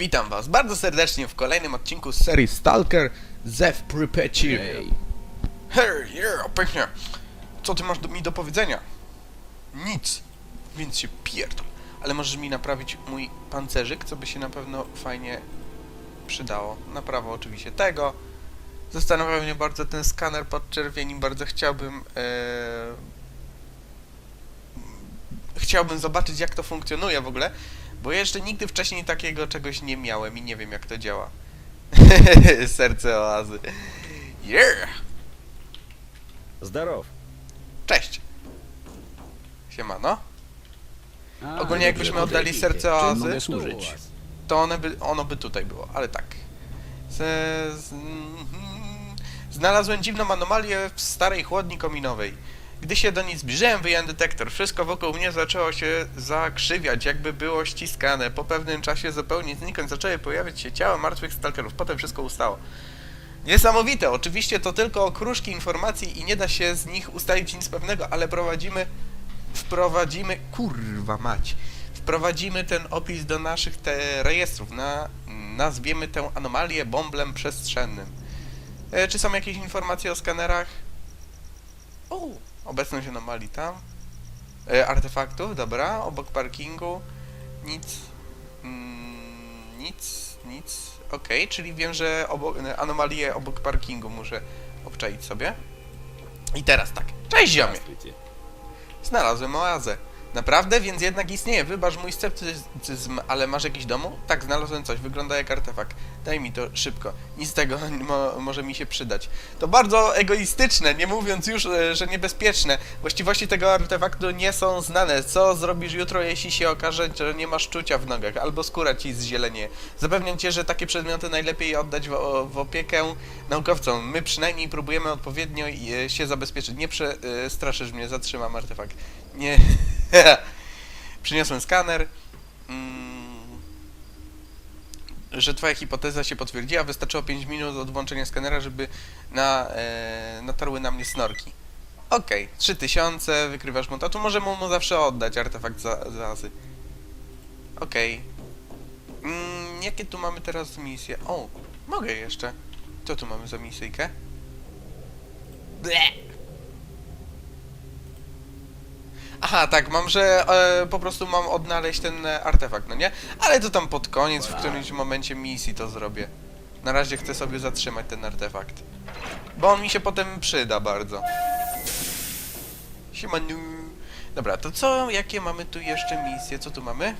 Witam was bardzo serdecznie w kolejnym odcinku z serii Stalker Zew Pripeci. Ej, Hej, yeah, pięknie. Co ty masz do, mi do powiedzenia? Nic, więc się pierdol. Ale możesz mi naprawić mój pancerzyk, co by się na pewno fajnie przydało. Naprawa oczywiście tego. Zastanawia mnie bardzo ten skaner podczerwieni, bardzo chciałbym... E... Chciałbym zobaczyć jak to funkcjonuje w ogóle, bo jeszcze nigdy wcześniej takiego czegoś nie miałem i nie wiem jak to działa. Serce oazy. Yeah! Zdrow. Cześć! Siemano. A, Ogólnie jakbyśmy oddali serce oazy, mogę służyć? to one by, ono by tutaj było, ale tak. Z, z, mhm. znalazłem dziwną anomalię w starej chłodni kominowej. Gdy się do niej zbliżyłem, wyjąłem detektor. Wszystko wokół mnie zaczęło się zakrzywiać, jakby było ściskane. Po pewnym czasie zupełnie znikąd zaczęły pojawiać się ciała martwych stalkerów. Potem wszystko ustało. Niesamowite, oczywiście to tylko okruszki informacji i nie da się z nich ustalić nic pewnego, ale prowadzimy, wprowadzimy, kurwa mać, wprowadzimy ten opis do naszych te rejestrów, na, nazwiemy tę anomalię bąblem przestrzennym. E, czy są jakieś informacje o skanerach? obecność anomalita, e, artefaktów, dobra, obok parkingu, nic, mm, nic, nic, ok, czyli wiem, że obok, anomalię obok parkingu muszę obczaić sobie. I teraz tak, cześć ziomie! Znalazłem oazę. Naprawdę? Więc jednak istnieje. Wybacz mój sceptycyzm, ale masz jakiś domu? Tak, znalazłem coś. Wygląda jak artefakt. Daj mi to szybko. Nic z tego mo może mi się przydać. To bardzo egoistyczne, nie mówiąc już, e, że niebezpieczne. Właściwości tego artefaktu nie są znane. Co zrobisz jutro, jeśli się okaże, że nie masz czucia w nogach, albo skóra ci zzielenie? Zapewniam cię, że takie przedmioty najlepiej oddać w, w opiekę naukowcom. My przynajmniej próbujemy odpowiednio e, się zabezpieczyć. Nie przestraszysz mnie, zatrzymam artefakt. Nie. Przyniosłem skaner. Mm. Że twoja hipoteza się potwierdziła. Wystarczyło 5 minut od włączenia skanera, żeby na, e, natarły na mnie snorki. Okej, 3000, wykrywasz mu to. Tu możemy mu zawsze oddać artefakt za, za azy. Okej. Mm, jakie tu mamy teraz misje? O, mogę jeszcze. Co tu mamy za misyjkę? Ble! Aha, tak, mam, że e, po prostu mam odnaleźć ten e, artefakt, no nie? Ale to tam pod koniec, w którymś momencie misji to zrobię. Na razie chcę sobie zatrzymać ten artefakt. Bo on mi się potem przyda bardzo. Siemanu. Dobra, to co, jakie mamy tu jeszcze misje? Co tu mamy?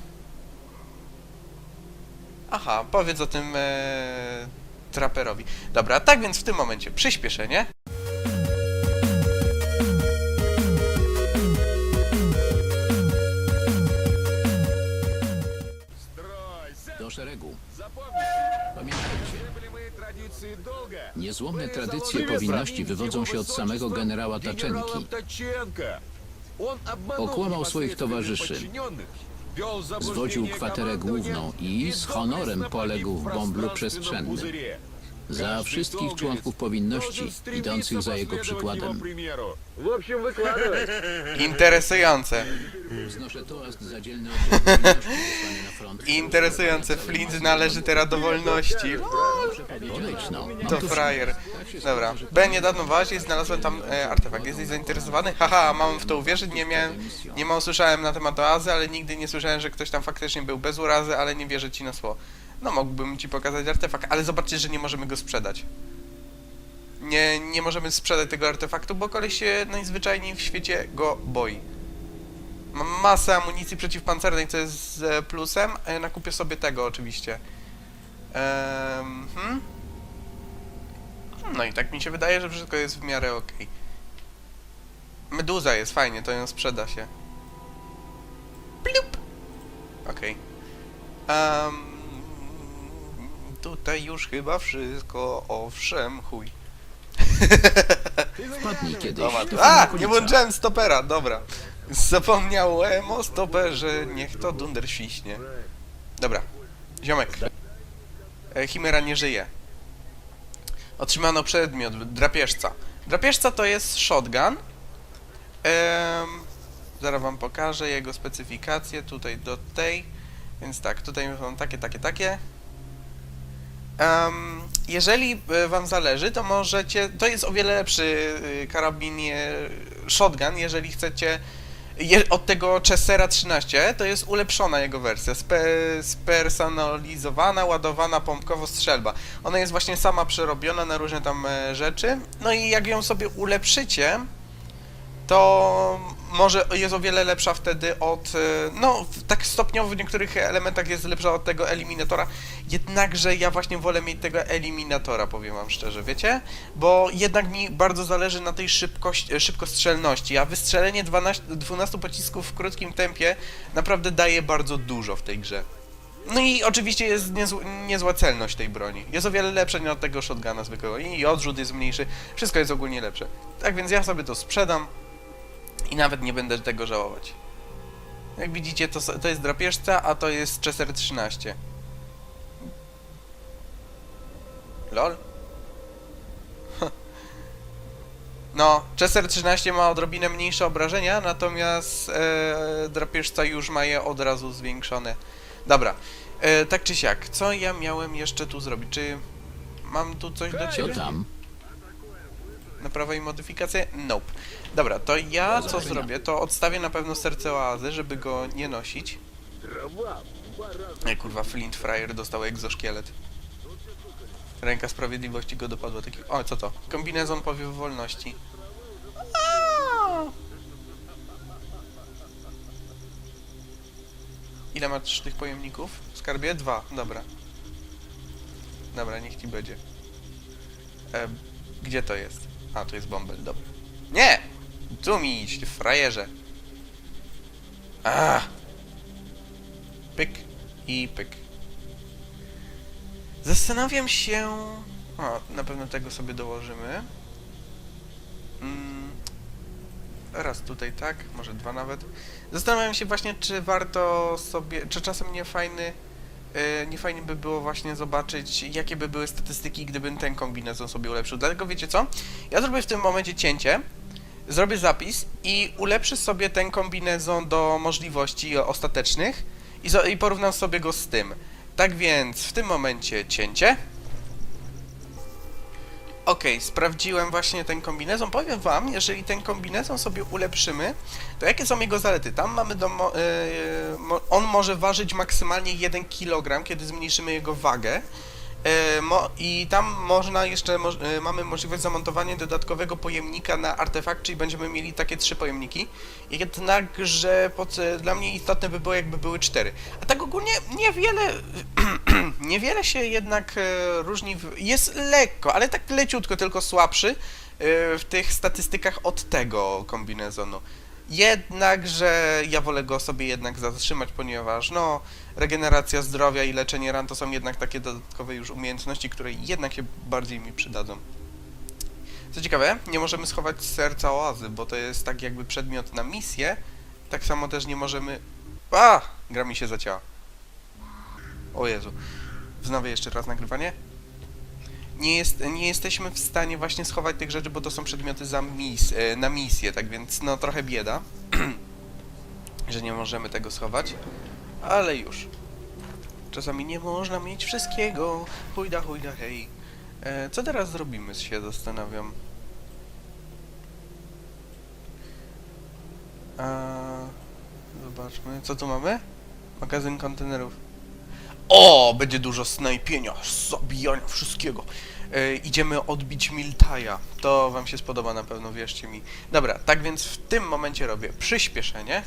Aha, powiedz o tym e, traperowi. Dobra, tak więc w tym momencie przyspieszenie. Niezłomne tradycje powinności wywodzą się od samego generała Taczenki. Okłamał swoich towarzyszy, zwodził kwaterę główną i z honorem poległ w bąblu przestrzennym. пузыре. Za Каждый wszystkich долговец członków powinności, должен стремиться idących za jego последовать его przykładem. примеру. В общем, wykładaj. Interesujące. Wznoszę toast za dzielny oddział powinności wysłany na front. Interesujące. Flint należy teraz do wolności. Podejdź no. mam To tu frajer. Tak się Dobra. składa, że B niedawno właśnie znalazłem tam e, artefakt. Jesteś zainteresowany? Haha, mam w to uwierzyć. Nie miałem, nie mało słyszałem na temat oazy, ale nigdy nie słyszałem, że ktoś tam faktycznie był bez urazy, ale nie wierzę ci na słowo. No mógłbym ci pokazać artefakt, ale zobaczcie, że nie możemy go sprzedać. Nie, nie możemy sprzedać tego artefaktu, bo koleś się najzwyczajniej w świecie go boi. Mam masę amunicji przeciwpancernej, co jest e, plusem. Nakupię sobie tego oczywiście. Ehm, hmm? No i tak mi się wydaje, że wszystko jest w miarę okej. Meduza jest fajnie, to ją sprzeda się. Plup! Okej. Em, tutaj już chyba wszystko, owszem, chuj. Wpadnij kiedyś. Dobra, to A! fajna Nie włączyłem stopera, dobra. Zapomniałem o stoperze, niech to dunder świśnie. Dobra, ziomek. E, Chimera nie żyje. Otrzymano przedmiot, drapieżca. Drapieżca to jest shotgun. Em, zaraz wam pokażę jego specyfikację tutaj do tej. Więc tak, tutaj mam takie, takie, takie. Em, jeżeli e, wam zależy, to możecie. To jest o wiele lepszy y, karabin shotgun, jeżeli chcecie. Je, od tego Chessera 13 to jest ulepszona jego wersja, spe, spersonalizowana, ładowana pompkowo strzelba. Ona jest właśnie sama przerobiona na różne tam e, rzeczy. No i jak ją sobie ulepszycie, to może jest o wiele lepsza wtedy od, e, no tak stopniowo w niektórych elementach jest lepsza od tego eliminatora, jednakże ja właśnie wolę mieć tego eliminatora, powiem wam szczerze, wiecie? Bo jednak mi bardzo zależy na tej szybkości, e, szybkostrzelności, a wystrzelenie 12, 12 pocisków w krótkim tempie naprawdę daje bardzo dużo w tej grze. No i oczywiście jest niezł, niezła celność tej broni. Jest o wiele lepsza niż od tego shotguna zwykłego i odrzut jest mniejszy, wszystko jest ogólnie lepsze. Tak więc ja sobie to sprzedam i nawet nie będę tego żałować. Jak widzicie, to, to jest drapieżca, a to jest Chesser 13. Lol. No, Chesser 13 ma odrobinę mniejsze obrażenia, natomiast e, drapieżca już ma je od razu zwiększone. Dobra, e, tak czy siak, co ja miałem jeszcze tu zrobić? Czy mam tu coś do Co ciebie? tam? Naprawa i modyfikacje? Nope. Dobra, to ja co zrobię? To odstawię na pewno serce oazy, żeby go nie nosić. Ej, kurwa, Flint Fryer dostał egzoszkielet. Ręka sprawiedliwości go dopadła. Taki... O, co to? Kombinezon powiew wolności. Ile masz tych pojemników? W skarbie? Dwa. Dobra. Dobra, niech ci będzie. E, gdzie to jest? A, tu jest bąbel, dobra. Nie! Tu mi ty frajerze. A! Pyk i pyk. Zastanawiam się... O, na pewno tego sobie dołożymy. Mm, raz tutaj tak, może dwa nawet. Zastanawiam się właśnie, czy warto sobie, czy czasem nie fajny, nie fajnie by było właśnie zobaczyć, jakie by były statystyki, gdybym ten kombinezon sobie ulepszył. Dlatego wiecie co? Ja zrobię w tym momencie cięcie, zrobię zapis i ulepszę sobie ten kombinezon do możliwości ostatecznych i, i porównam sobie go z tym. Tak więc w tym momencie cięcie. Okej, sprawdziłem właśnie ten kombinezon. Powiem wam, jeżeli ten kombinezon sobie ulepszymy, to jakie są jego zalety? Tam mamy do. Yy, on może ważyć maksymalnie 1 kg, kiedy zmniejszymy jego wagę. Mo- I tam można jeszcze, yy, mamy możliwość zamontowania dodatkowego pojemnika na artefakt, czyli będziemy mieli takie trzy pojemniki. Jednakże pod, dla mnie istotne by było, jakby były cztery. A tak ogólnie niewiele, niewiele się jednak e, różni. W, jest lekko, ale tak leciutko, tylko słabszy e, w tych statystykach od tego kombinezonu. Jednakże ja wolę go sobie jednak zatrzymać, ponieważ no, regeneracja zdrowia i leczenie ran to są jednak takie dodatkowe już umiejętności, które jednak się bardziej mi przydadzą. Co ciekawe, nie możemy schować serca oazy, bo to jest tak jakby przedmiot na misję. Tak samo też nie możemy... A! Gra mi się zacięła. O Jezu. Wznawię jeszcze raz nagrywanie. Nie, jest, nie jesteśmy w stanie właśnie schować tych rzeczy, bo to są przedmioty za mis, e, na misję, tak więc no trochę bieda, że nie możemy tego schować, ale już. Czasami nie można mieć wszystkiego. Hujda, hujda, hej. E, co teraz zrobimy, się zastanawiam. A, zobaczmy, co tu mamy? Magazyn kontenerów. O, będzie dużo snajpienia, zabijania wszystkiego. E, idziemy odbić Miltaja. To wam się spodoba na pewno, wierzcie mi. Dobra, tak więc w tym momencie robię przyspieszenie.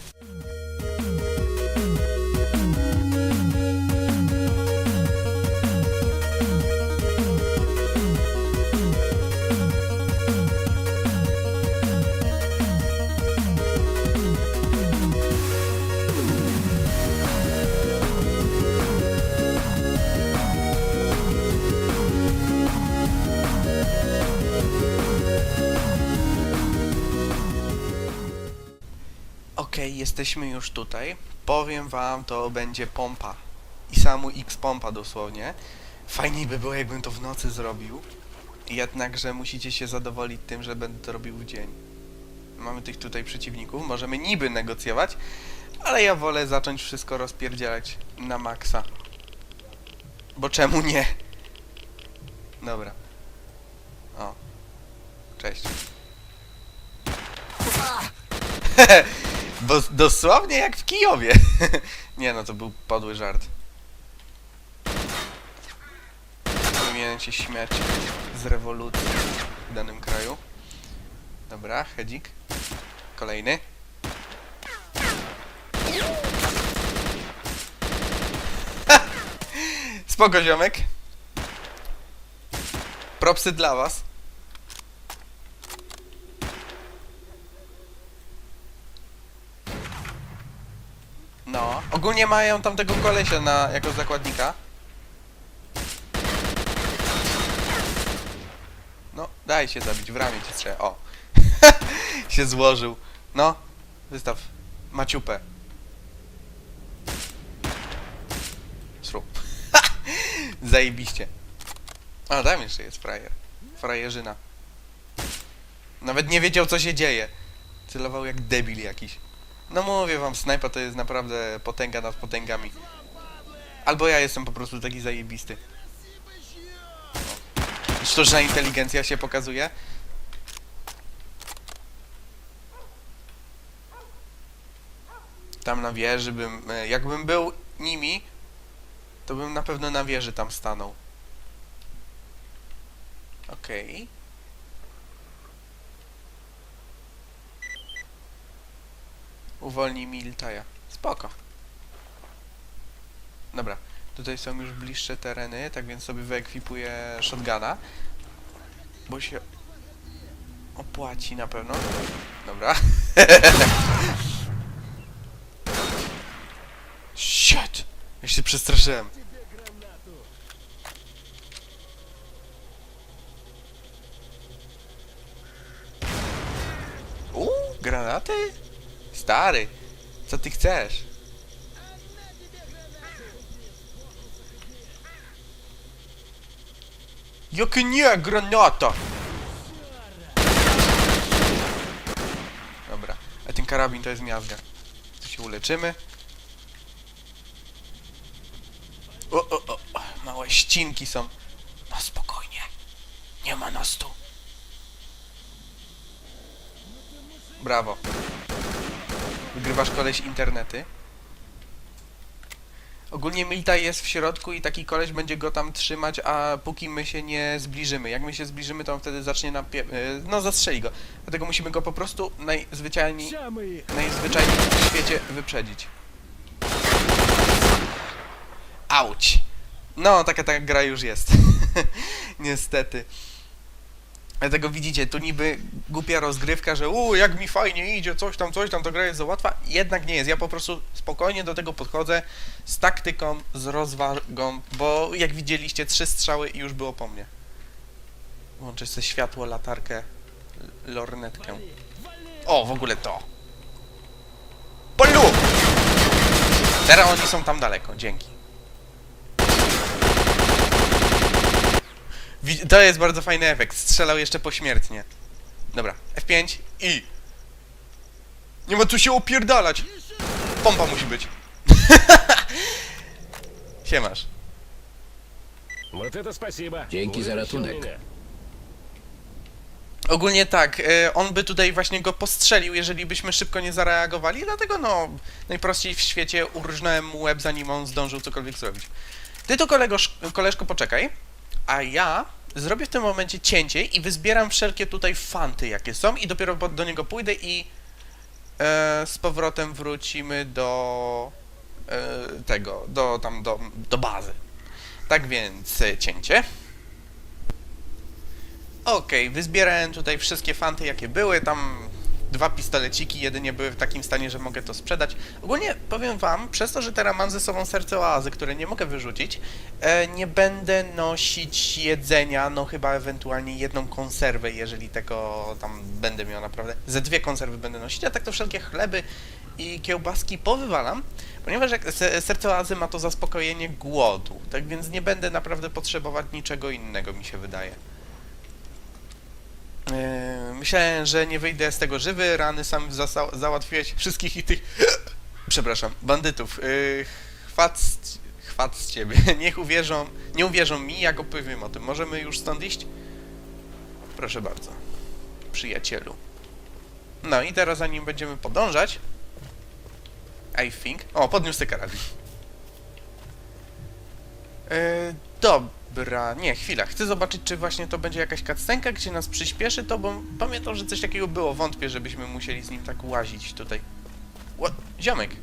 Jesteśmy już tutaj. Powiem wam, to będzie pompa. I samu X pompa dosłownie. Fajniej by było, jakbym to w nocy zrobił. Jednakże musicie się zadowolić tym, że będę to robił w dzień. Mamy tych tutaj przeciwników, możemy niby negocjować, ale ja wolę zacząć wszystko rozpierdzielać na maksa. Bo czemu nie? Dobra. O. Cześć. Bo dosłownie jak w Kijowie. Nie no, to był podły żart. Powinienem się śmiać z rewolucji w danym kraju. Dobra, hedzik. Kolejny. Spoko ziomek. Propsy dla was. No. Ogólnie mają tam tego kolesia na, jako zakładnika. No, daj się zabić, w ramię ci trzeba. O. się złożył. No, wystaw maciupę. Srób. Zajebiście. A, tam jeszcze jest frajer. Frajerzyna. Nawet nie wiedział, co się dzieje. Celował jak debil jakiś. No mówię wam, snajpa to jest naprawdę potęga nad potęgami. Albo ja jestem po prostu taki zajebisty. Sztuczna inteligencja się pokazuje. Tam na wieży bym... e, Jakbym był nimi, to bym na pewno na wieży tam stanął. Okej. Uwolnij Miltaja. Spoko. Dobra, tutaj są już bliższe tereny, tak więc sobie wyekwipuję shotguna. Bo się opłaci na pewno. Dobra. Shit! Ja się przestraszyłem. Uuu, granaty? Stary, co ty chcesz? Jak nie, granata! Dobra, a ten karabin to jest miazga. Tu się uleczymy. O, o, o, małe ścinki są. No spokojnie, nie ma nas tu. Brawo. Wygrywasz koleś internety. Ogólnie Milta jest w środku i taki koleś będzie go tam trzymać, a póki my się nie zbliżymy. Jak my się zbliżymy, to on wtedy zacznie napie... e, No, zastrzeli go. Dlatego musimy go po prostu najzwyczajniej, najzwyczajniej w świecie wyprzedzić. Auć! No, taka ta gra już jest. Niestety. Dlatego widzicie, tu niby głupia rozgrywka, że u, jak mi fajnie idzie, coś tam, coś tam, to gra jest za łatwa. Jednak nie jest. Ja po prostu spokojnie do tego podchodzę z taktyką, z rozwagą, bo jak widzieliście, trzy strzały i już było po mnie. Łączę sobie światło, latarkę, lornetkę. O, w ogóle to. Polu! Teraz oni są tam daleko, dzięki. To jest bardzo fajny efekt. Strzelał jeszcze pośmiertnie. Dobra, F5 i. Nie ma tu się opierdalać. Pompa musi być. Siemasz. Вот это спасибо. Dzięki za Выручил ratunek. меня. Ogólnie tak, e, on by tutaj właśnie go postrzelił, jeżeli byśmy szybko nie zareagowali, dlatego no, najprościej w świecie urżnąłem mu łeb, zanim on zdążył cokolwiek zrobić. Ty to kolego, koleżko poczekaj, a ja zrobię w tym momencie cięcie i wyzbieram wszelkie tutaj fanty, jakie są i dopiero do niego pójdę i e, z powrotem wrócimy do e, tego, do tam, do, do bazy. Tak więc e, cięcie. Okej, wyzbierałem tutaj wszystkie fanty, jakie były. Tam dwa pistoleciki jedynie były w takim stanie, że mogę to sprzedać. Ogólnie powiem wam, przez to, że teraz mam ze sobą serce oazy, które nie mogę wyrzucić, e, nie będę nosić jedzenia, no chyba ewentualnie jedną konserwę, jeżeli tego tam będę miał naprawdę. Ze dwie konserwy będę nosić, a tak to wszelkie chleby i kiełbaski powywalam, ponieważ jak se- serce oazy ma to zaspokojenie głodu, tak więc nie będę naprawdę potrzebować niczego innego, mi się wydaje. Eee, Myślałem, że nie wyjdę z tego żywy, rany sam załatwiłeś wszystkich i tych, przepraszam, bandytów. Yy, chwat z ciebie. Niech uwierzą, nie uwierzą mi, jak opowiem o tym. Możemy już stąd iść? Proszę bardzo. Przyjacielu. No i teraz zanim będziemy podążać... I think... O, podniósł te karabin. E, nie, chwila. Chcę zobaczyć, czy właśnie to będzie jakaś cutscenka, gdzie nas przyspieszy to, bo pamiętam, że coś takiego było. Wątpię, żebyśmy musieli z nim tak łazić tutaj. Ła Ziomek.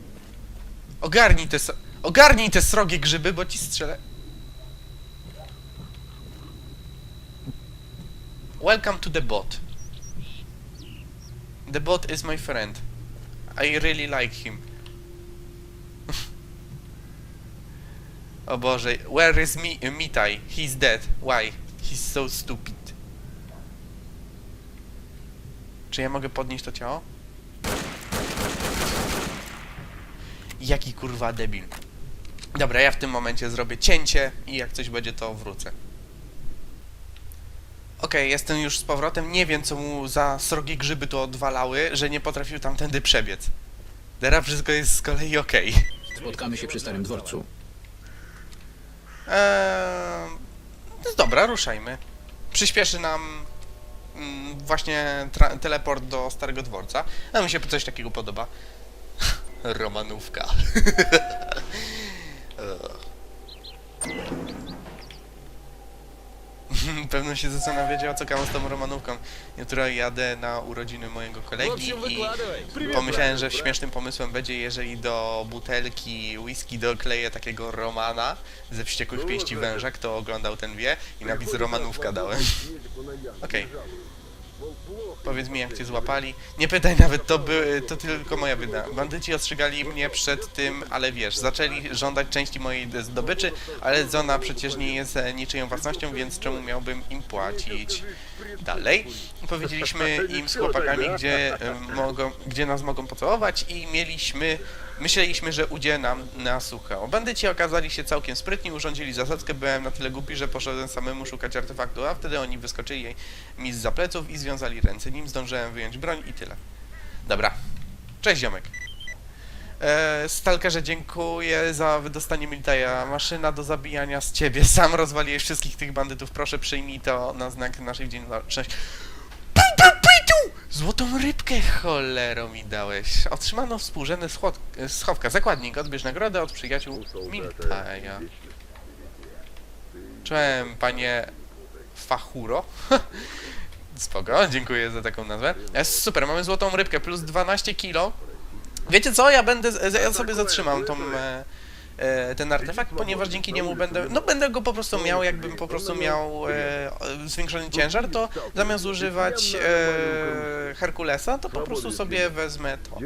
Ogarnij te, ogarnij te srogie grzyby, bo ci strzelę. Welcome to the bot. The bot is my friend. I really like him. O Boże, where is Mi Mitai? He's dead. Why? He's so stupid. Czy ja mogę podnieść to ciało? Jaki kurwa debil. Dobra, ja w tym momencie zrobię cięcie i jak coś będzie, to wrócę. Okej, jestem już z powrotem. Nie wiem, co mu za srogie grzyby to odwalały, że nie potrafił tamtędy przebiec. Teraz wszystko jest z kolei okej. Spotkamy się przy Starym Dworcu. Eee, no dobra, ruszajmy. Przyspieszy nam mm, właśnie teleport do Starego Dworca. A mi się coś takiego podoba. Romanówka. Pewno się zastanawiacie, o co kamu z tą Romanówką. Jutro jadę na urodziny mojego kolegi i pomyślałem, że śmiesznym pomysłem będzie, jeżeli do butelki whisky dokleję takiego Romana ze wściekłych pięści węża, kto oglądał ten wie i napis Romanówka dałem. Okej. Powiedz mi, jak cię złapali. Nie pytaj nawet, to, by, to tylko moja wina. Bandyci ostrzegali mnie przed tym, ale wiesz, zaczęli żądać części mojej zdobyczy, ale zona przecież nie jest e, niczyją własnością, więc czemu miałbym im płacić? Dalej. Powiedzieliśmy im z chłopakami, gdzie, e, mogą, gdzie nas mogą pocałować i mieliśmy... Myśleliśmy, że udzie nam na sucho. Bandyci okazali się całkiem sprytni, urządzili zasadzkę, byłem na tyle głupi, że poszedłem samemu szukać artefaktu, a wtedy oni wyskoczyli mi z pleców i związali ręce. Nim zdążyłem wyjąć broń i tyle. Dobra. Cześć ziomek. E, Stalkerze, dziękuję za wydostanie Miltaja. Maszyna do zabijania z ciebie. Sam rozwaliłeś wszystkich tych bandytów. Proszę przyjmij to na znak naszej wdzięczności. Złotą rybkę cholero mi dałeś. Otrzymano współrzędny schod- schowka. Zakładnik, odbierz nagrodę od przyjaciół Miltaja. Czołem, panie Fachuro. Spoko, dziękuję za taką nazwę. Jest super, mamy złotą rybkę plus 12 kilo. Wiecie co, ja będę, ja sobie zatrzymam tą, e, ten artefakt, ponieważ dzięki niemu będę, no będę go po prostu miał, jakbym po prostu miał e, zwiększony ciężar, to zamiast używać e, Herkulesa, to po prostu sobie wezmę to.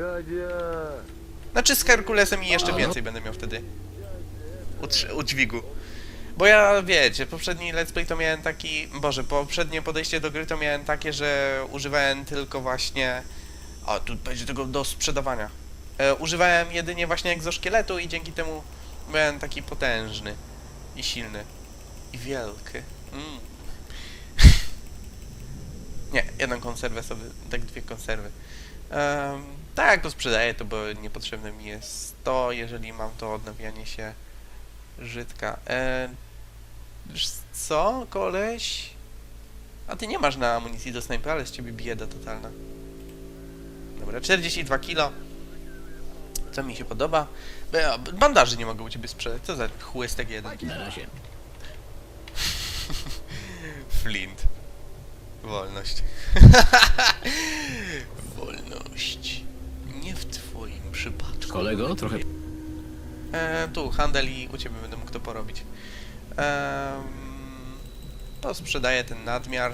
Znaczy z Herkulesem i jeszcze więcej będę miał wtedy. Utrzy- udźwigu. Bo ja, wiecie, poprzedni let's play to miałem taki... Boże, poprzednie podejście do gry to miałem takie, że używałem tylko właśnie... O, tu będzie tego do sprzedawania. E, używałem jedynie właśnie egzoszkieletu i dzięki temu byłem taki potężny i silny. I wielki. Mm. Nie, jedną konserwę sobie, tak dwie konserwy. Em, tak, to sprzedaję to, bo niepotrzebne mi jest to, jeżeli mam to odnawianie się Żydka. E, co, koleś? A ty nie masz na amunicji do snajpy, ale z ciebie bieda totalna. Dobra, 42 kilo. Co mi się podoba? Be- Bandaży nie mogę u ciebie sprzedać. Co za chłystek jeden. Na razie. Flint. Wolność. Wolność. Nie w twoim przypadku. Kolego, trochę E, tu, handel i u ciebie będę mógł to porobić. Em, to sprzedaję ten nadmiar.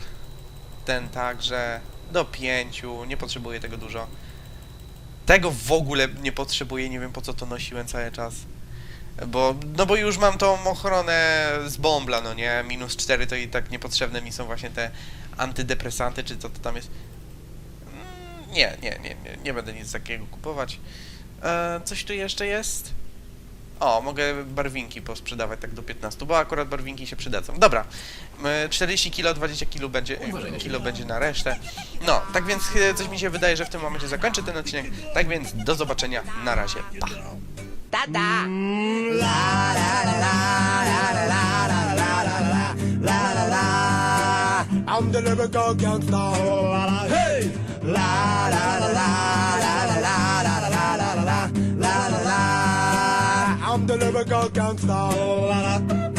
Ten także. Do pięciu. Nie potrzebuję tego dużo. Tego w ogóle nie potrzebuję. Nie wiem po co to nosiłem cały czas. Bo, no bo już mam tą ochronę z bombla, no nie? Minus 4 to i tak niepotrzebne mi są właśnie te antydepresanty, czy co to tam jest. Mm, Nie, nie, nie, nie, nie będę nic takiego kupować. E, coś tu jeszcze jest? O, mogę barwinki posprzedawać tak do 15, bo akurat barwinki się przydadzą. Dobra, e, 40 kilo, 20 kilo będzie, kilo będzie na resztę. No, tak więc e, coś mi się wydaje, że w tym momencie zakończę ten odcinek. Tak więc do zobaczenia, na razie, pa! Tata! I'm the lyrical gangster. Hey! La la la la never go down south.